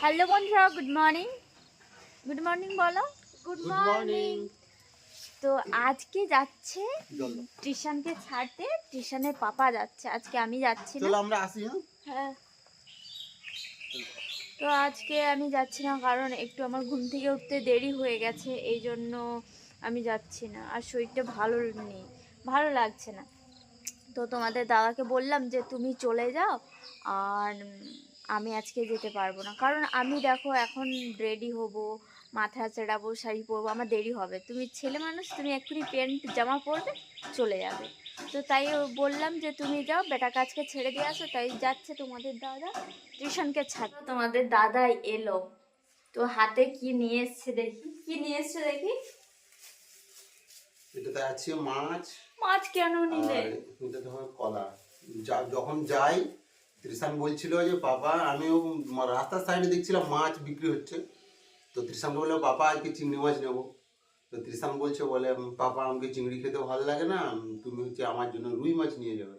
Hello বন্ধুরা good morning good morning বলো। Good morning. তো আজকে যাচ্ছে টিশানকে ছাড়তে টিশানের পাপা যাচ্ছে। আজকে আমি যাচ্ছি না। চলো আমরা আসি হ্যাঁ? হ্যাঁ। তো আজকে আমি যাচ্ছি না কারণ একটু আমার ঘুম থেকে উঠতে দেরি হয়ে গেছে এই জন্য আমি যাচ্ছি না। আর শরীরটা ভালো নেই ভালো লাগছে না। তো তোমাদের দাদাকে বললাম যে তুমি চলে যাও। আর আমি আজকে যেতে পারব না। কারণ আমি দেখো এখন রেডি হব মাথা চেড়াবো শাড়ি পরবো আমার দেরি হবে। তুমি ছেলে মানুষ তুমি এক্ষুনি প্যান্ট জামা পরবে চলে যাবে। তো তাই ও বললাম যে তুমি যাও বেটা কাজকে ছেড়ে দিয়ে আসো তাই যাচ্ছে তোমাদের দাদা টিউশনকে ছাড়। তোমাদের দাদাই এলো। তো হাতে কি নিয়ে এসছে দেখি কি নিয়ে এসছে দেখি? এটাতে আছে মাছ। মাছ কেন নিলে? এটাতে কলা। যখন যাই ত্রিশান বলছিল যে বাবা আমিও রাস্তার সাইডে দেখছিলাম মাছ বিক্রি হচ্ছে। তো ত্রিশান বলল বাবা আজকে চিংড়ি মাছ নেব। তো ত্রিশান বলছে বলে পাপা আমাকে চিংড়ি খেতে ভালো লাগে না তুমি হচ্ছে আমার জন্য রুই মাছ নিয়ে যাবে।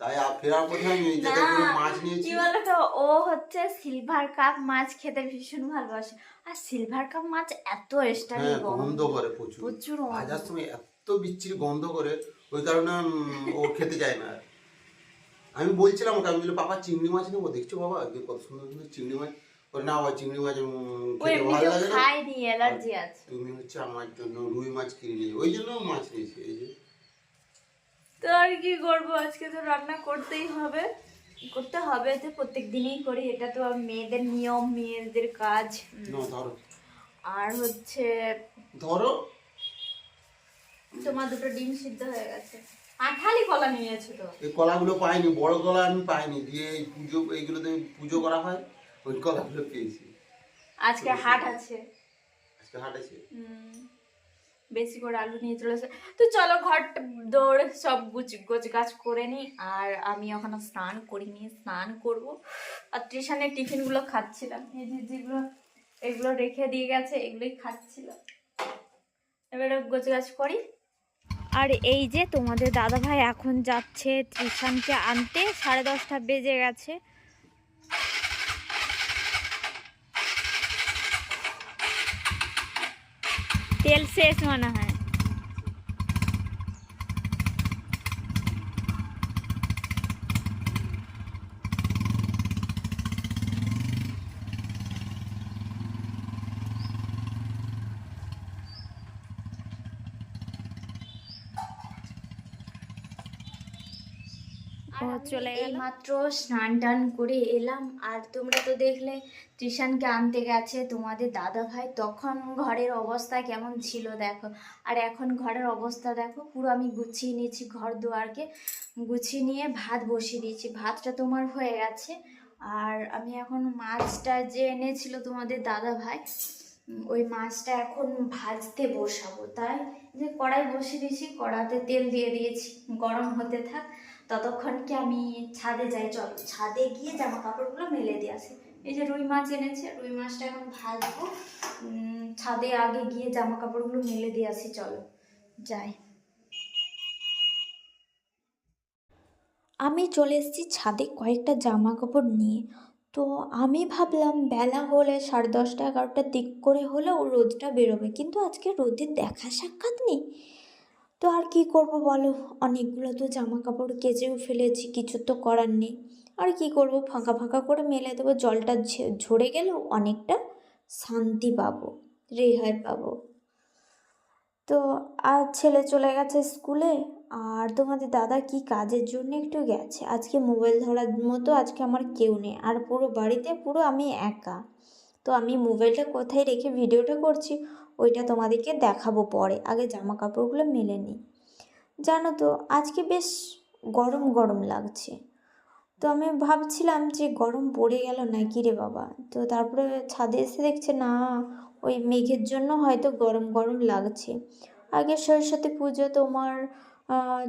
তাই ফেরার পথে আমি এই জায়গায় করে মাছ নিয়েছি কি বলতো ও হচ্ছে সিলভার কাপ মাছ খেতে ভীষণ ভালোবাসে। আর সিলভার কাপ মাছ এত হ্যাঁ গন্ধ। করে প্রচুর। প্রচুর ভাজার সময় এত বিচ্ছিরি গন্ধ করে ওই কারণে ও খেতে চায় না আমি বলছিলাম ওকে আমি বলি পাপা চিংড়ি মাছ নেব দেখছ বাবা? আজকে কত সুন্দর সুন্দর চিংড়ি মাছ। ওর না বাবা চিংড়ি মাছ খেতে ভালো লাগে না। খায়নি অ্যালার্জি আছে। তুমি হচ্ছে আমার জন্য রুই মাছ কিনে নিয়ে ওই জন্য মাছ নিয়েছি এই যে। তো আর কি করব? আজকে তো রান্না করতেই হবে। করতে হবে তো প্রত্যেক দিনই করি। এটা তো মেয়েদের নিয়ম মেয়েদের কাজ। ধরো। আর হচ্ছে ধরো। তোমার দুটো ডিম সিদ্ধ হয়ে গেছে। আঠালি কলা নিয়েছো তো। এই কলাগুলো পাইনি বড় কলা আমি পাইনি দিয়ে এই পুজো এইগুলোতে পুজো করা হয় ওই কলাগুলো পেয়েছি আজকে হাট আছে। আজকে হাট আছে? বেশি করে আলু নিয়ে চলে তো চলো ঘর দৌড়ে সব গুছ গোছ গাছ করে নিই আর আমি ওখানে স্নান করিনি স্নান করব। আর টিউশনের টিফিনগুলো খাচ্ছিলাম। এই যে যেগুলো এগুলো রেখে দিয়ে গেছে এগুলোই খাচ্ছিলাম। এবারে গোছ গাছ করি। আর এই যে তোমাদের দাদা ভাই এখন যাচ্ছে ত্রিশানকে আনতে, সাড়ে দশটা বেজে গেছে। তেল শেষ মনে হয়। চলে গেল। মাত্র স্নান টান করে এলাম। আর তোমরা তো দেখলে টিউশনকে আনতে গেছে তোমাদের দাদা ভাই তখন ঘরের অবস্থা কেমন ছিল দেখো। আর এখন ঘরের অবস্থা দেখো পুরো আমি গুছিয়ে নিয়েছি ঘর দুয়ারকে। গুছিয়ে নিয়ে ভাত বসিয়ে দিয়েছি। ভাতটা তোমার হয়ে গেছে। আর আমি এখন মাছটা যে এনেছিল তোমাদের দাদা ভাই ওই মাছটা এখন ভাজতে বসাবো। তাই যে কড়াই বসিয়ে দিয়েছি কড়াতে তেল দিয়ে দিয়েছি। গরম হতে থাক। ততক্ষণ কি আমি ছাদে যাই? চল, ছাদে গিয়ে জামা কাপড়গুলো মেলে দিয়ে আসি। এই যে রুই মাছ এনেছে, রুই মাছটা এখন ভাজবো। ছাদে আগে গিয়ে জামা কাপড়গুলো মেলে দিয়ে আসি, চলো, যাই। আমি চলে এসেছি ছাদে কয়েকটা জামা কাপড় নিয়ে। তো আমি ভাবলাম বেলা হলে সাড়ে দশটা, এগারোটার দিক করে হলেও রোদটা বেরোবে। কিন্তু আজকে রোদের দেখা সাক্ষাৎ নেই। তো আর কি করব বলো? অনেকগুলো তো জামা কাপড় কেচেও ফেলেছি, কিছু তো করার নেই। আর কি করব? ফাঁকা ফাঁকা করে মেলে দেবো, জলটা ঝরে গেলেও অনেকটা শান্তি পাবো, রেহাই পাবো। তো আর ছেলে চলে গেছে স্কুলে, আর তোমাদের দাদা কি কাজের জন্য একটু গেছে? আজকে মোবাইল ধরার মতো আজকে আমার কেউ নেই, আর পুরো বাড়িতে পুরো আমি একা। তো আমি মোবাইলটা কোথায় রেখে ভিডিওটা করছি? ওইটা তোমাদেরকে দেখাবো পরে। আগে জামা কাপড়গুলো মেলে নিই। জানো তো, আজকে বেশ গরম গরম লাগছে। তো আমি ভাবছিলাম যে গরম পড়ে গেল নাকি রে বাবা? তো তারপরে ছাদে এসে দেখছে, না, ওই মেঘের জন্য হয়তো গরম গরম লাগছে। আগে সরস্বতী পুজো, তোমার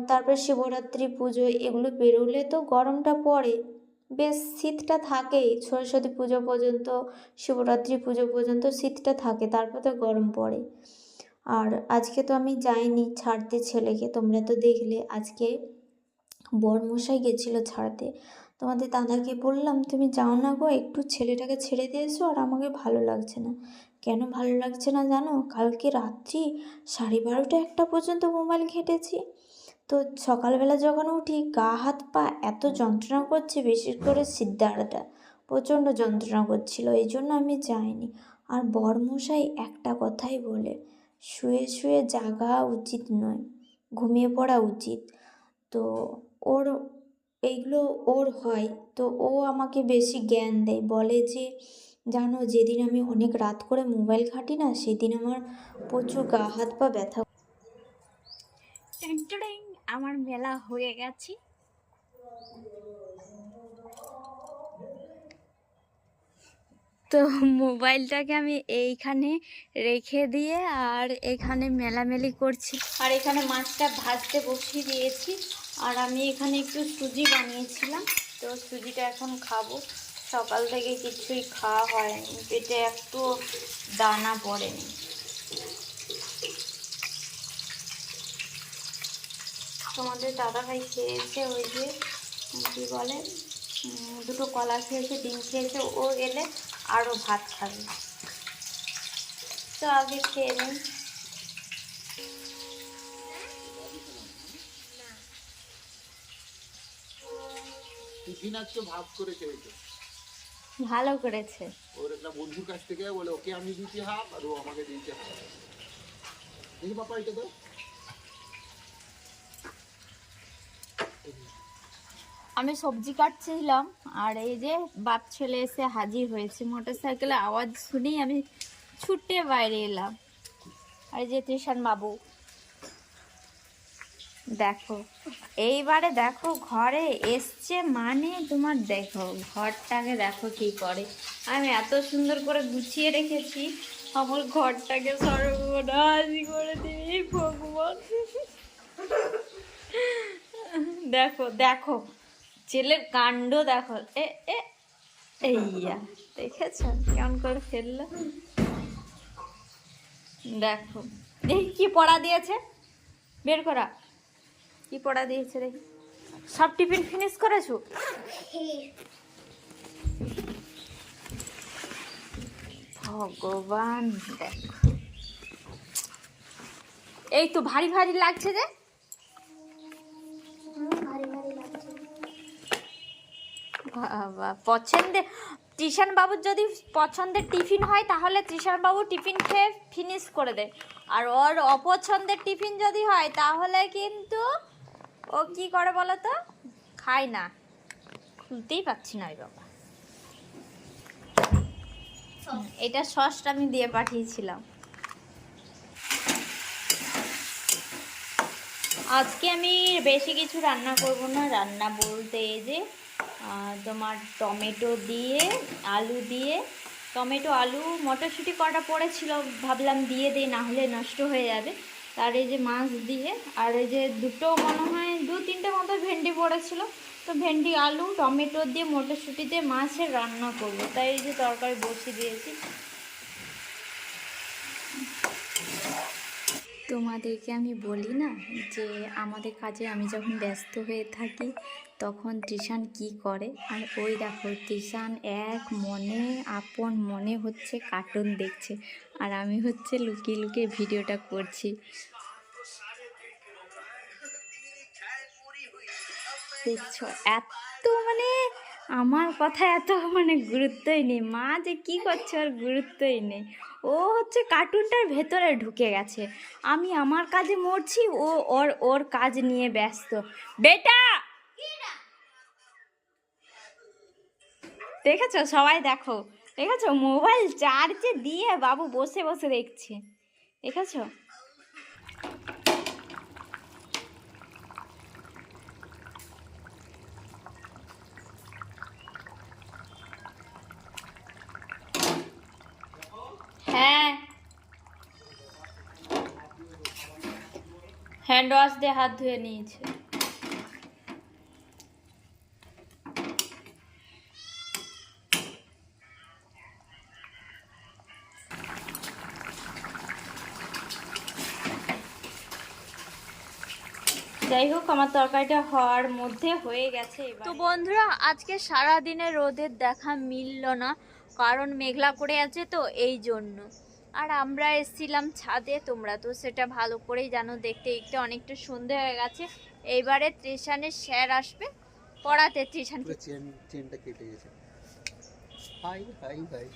তারপরে শিবরাত্রি পুজো, এগুলো বেরোলে তো গরমটা পড়ে। বেশ শীতটা থাকেই, সরস্বতী পুজো পর্যন্ত, শিবরাত্রি পুজো পর্যন্ত শীতটা থাকে, তারপর তো গরম পড়ে। আর আজকে তো আমি যাইনি ছাড়তে ছেলেকে, তোমরা তো দেখলে আজকে বরমশাই গেছিল ছাড়তে। তোমাদের দাদাকে বললাম, তুমি যাও না গো, একটু ছেলেটাকে ছেড়ে দিয়ে এসো আর আমাকে ভালো লাগছে না। কেন ভালো লাগছে না জানো? কালকে রাত্রি সাড়ে বারোটা একটা পর্যন্ত মোবাইল ঘেঁটেছি। তো সকালবেলা যখন উঠি, গা, হাত, পা এত যন্ত্রণা করছে, বিশেষ করে সিদ্ধারটা। প্রচণ্ড যন্ত্রণা করছিল, এই জন্য আমি যাইনি। আর বরমশাই একটা কথাই বলে, শুয়ে শুয়ে জাগা উচিত নয়, ঘুমিয়ে পড়া উচিত। তো ওর, এইগুলো ওর হয়, তো ও আমাকে বেশি জ্ঞান দেয়, বলে যে, জানো, যেদিন আমি অনেক রাত করে মোবাইল ঘাঁটি না, সেদিন আমার প্রচুর গা, হাত, পা ব্যথা আমার মেলা হয়ে গেছে। তো মোবাইলটাকে আমি এইখানে রেখে দিয়ে আর এখানে মেলামেলি করছি। আর এখানে মাছটা ভাজতে বসিয়ে দিয়েছি। আর আমি এখানে একটু সুজি বানিয়েছিলাম। তো সুজিটা এখন খাব। সকাল থেকে কিছুই খাওয়া হয়নি। পেটে একটু দানা পড়েনি। তোমাদের দাদাভাই খেয়েছে ওই যে কী বলে দুটো কলা খেয়েছে ডিম খেয়েছে ও এলে আরও ভাত খাবে। তো আগে খেয়ে নিই টিফিন আজকে ভাত করে খেয়েছে। ভালো করেছে। ওর একটা বন্ধুর কাছ থেকে বলে ওকে আমি দিতে হাফ আর ও আমাকে দিতে হাফ দেখি পাপা এটা তো আমি সবজি কাটছিলাম, আর এই যে বাপ ছেলে এসে হাজির হয়েছে। মোটর সাইকেলে আওয়াজ শুনেই আমি ছুটে বাইরে এলাম। আর যে ত্রিশান বাবু, দেখো, এইবারে দেখো ঘরে এসছে মানে তোমার দেখো, ঘরটাকে দেখো কি করে। আমি এত সুন্দর করে গুছিয়ে রেখেছি, আমার ঘরটাকে সর্বনাশ করে দিবি ভগবান। দেখো দেখো ছেলের কাণ্ড দেখো। এ এ, এইয়া, দেখেছ? কেমন করে ফেলল? দেখো। দেখি কি পড়া দিয়েছে? বের করা। কি পড়া দিয়েছে দেখি। সব টিফিন ফিনিশ করেছ? ভগবান, দেখো। এই তো ভারী ভারী লাগছে যে। পছন্দের যদি পছন্দের টিফিন হয়, তাহলে টিশান টিফিন খেয়ে ফিনিশ করে দেয়। আর ওর অপছন্দের টিফিন যদি হয়, তাহলে কিন্তু ও কি করে বলো তো খায় না। খুলতেই পাচ্ছি না ওই বাবা। এটা সসটা আমি দিয়ে পাঠিয়েছিলাম। আজকে আমি বেশি কিছু রান্না করব না। রান্না বলতে যে তোমার টমেটো দিয়ে, আলু দিয়ে, টমেটো, আলু, মটরশুঁটি কটা পড়েছিল ভাবলাম দিয়ে দিই, না হলে নষ্ট হয়ে যাবে। তার এই যে মাছ দিয়ে, আর এই যে দুটো মনে হয়, দু তিনটে মতো ভেন্ডি পড়েছিল। তো ভেন্ডি, আলু, টমেটো দিয়ে, মটরশুঁটি দিয়ে মাছের রান্না করব। তাই এই যে তরকারি বসিয়ে দিয়েছি। তোমাদেরকে আমি বলি না যে আমাদের কাজে আমি যখন ব্যস্ত হয়ে থাকি, তখন তৃষান কি করে? আর ওই দেখো, তৃষান এক মনে আপন মনে হচ্ছে কার্টুন দেখছে। আর আমি হচ্ছে লুকিয়ে লুকিয়ে ভিডিওটা করছি। দেখছ এত মানে আমার কথা এত মানে গুরুত্বই নেই। মা যে কি করছে আর গুরুত্বই নেই। ও হচ্ছে কার্টুনটার ভেতরে ঢুকে গেছে। আমি আমার কাজে মরছি, ও ওর ওর কাজ নিয়ে ব্যস্ত। বেটা! দেখেছ? সবাই দেখো। দেখেছ? মোবাইল চার্জে দিয়ে বাবু বসে বসে দেখছে। দেখেছ হ্যাঁ হ্যান্ড ওয়াশ দিয়ে হাত ধুয়ে নিয়েছে। যাই হোক, আমার তরকারিটা হওয়ার মধ্যে হয়ে গেছে তো বন্ধুরা, আজকে সারা দিনে রোদের দেখা মিলল না, কারণ মেঘলা করে আছে তো, এই জন্য। আর আমরা এসেছিলাম ছাদে তোমরা তো সেটা ভালো করেই জানো দেখতে দেখতে অনেকটা সন্ধে হয়ে গেছে। এইবারে ত্রিশানের স্যার আসবে পড়াতে ত্রিশানকে চেন চেনটা কেটে গেছে। Hi hi hi.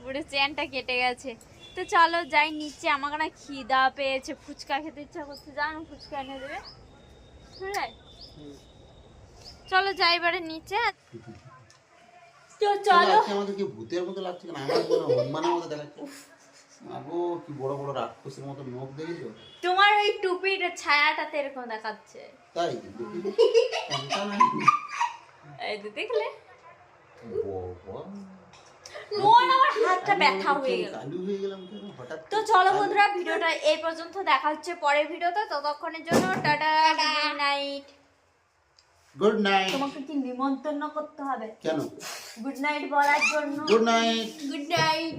পুরো চেনটা কেটে গেছে। তো চলো যাই নিচে আমাকে না খিদা পেয়েছে ফুচকা খেতে ইচ্ছা করছে জানো ফুচকা এনে দেবে? শুনলে চলো যাই এবারে নিচে। তো চলো। আজকে আমাদেরকে ভূতের মতো লাগছে কেন? আমার মনে হনুমানের মতো দেখাচ্ছে। আগো কি বড় বড় রাক্ষসের মতো নখ দেখেছ? তোমার ওই টুপির ছায়াটাতে এরকম দেখাচ্ছে। তাই? কি? তো। কোনটা না? এই যে দেখলে? মন আমার হাতটা ব্যথা হয়ে গেল। কালু হয়ে গেলাম কেন? হঠাৎ তো চলো বন্ধুরা ভিডিওটা এই পর্যন্ত দেখা হচ্ছে পরের ভিডিওতে। ততক্ষণের জন্য tata. Good night. Good night তোমাকে কি নিমন্ত্রণ করতে হবে? কেন? গুড নাইট বলার জন্য। Good night good night